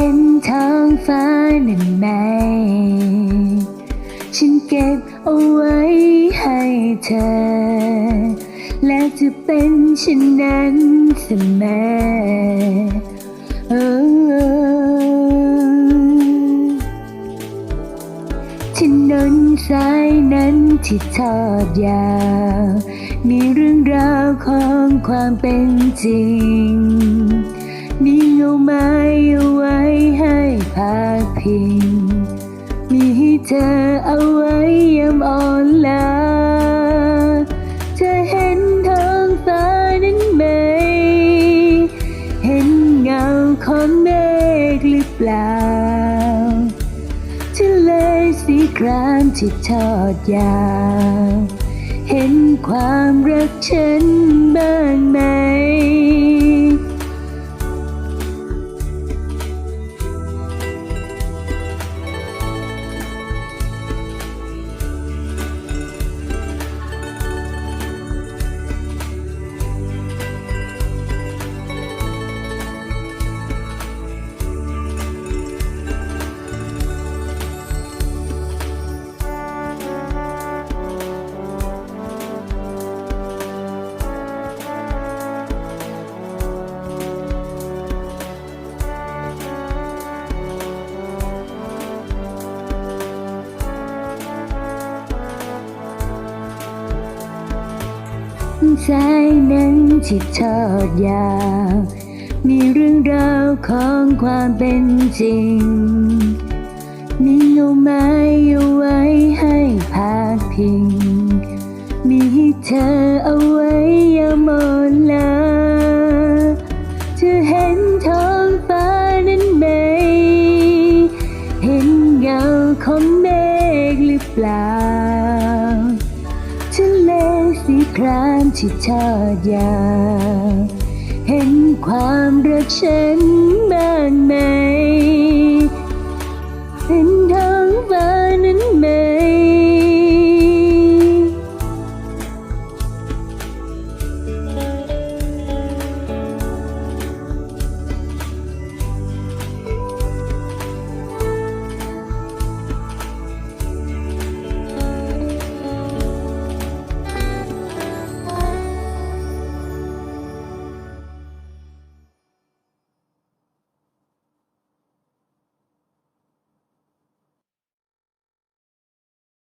เป็นท้องฟ้านั่นไหม ฉันเก็บเอาไว้ให้เธอ และจะเป็นเช่นนั้นเสมอเออถนนสายนั้นที่ทอดยาว มีเรื่องราวของความเป็นจริง มีเงาไม้เอาไว้ ให้พาพิง มีให้เธอเอาไว้ยามอ่อนล้าเธอเห็นท้องฟ้านั้นไหม เห็นเงาของเมฆหรือเปล่าทะเลสีครามที่ทอดยาว เห็นความรักฉันบ้างไหม สายนั้นที่ทอดยาว มีเรื่องราวของความเป็นจริง มีเงาไม้เอาไว้ให้พาดพิง มีเธอเอาไว้ยามอนลาเธอเห็นท้องฟ้านั้นไหม เห็นเงาของเมฆหรือเปล่า ครามที่ทอดยาวเห็นความรักฉันบ้างไหมเห็น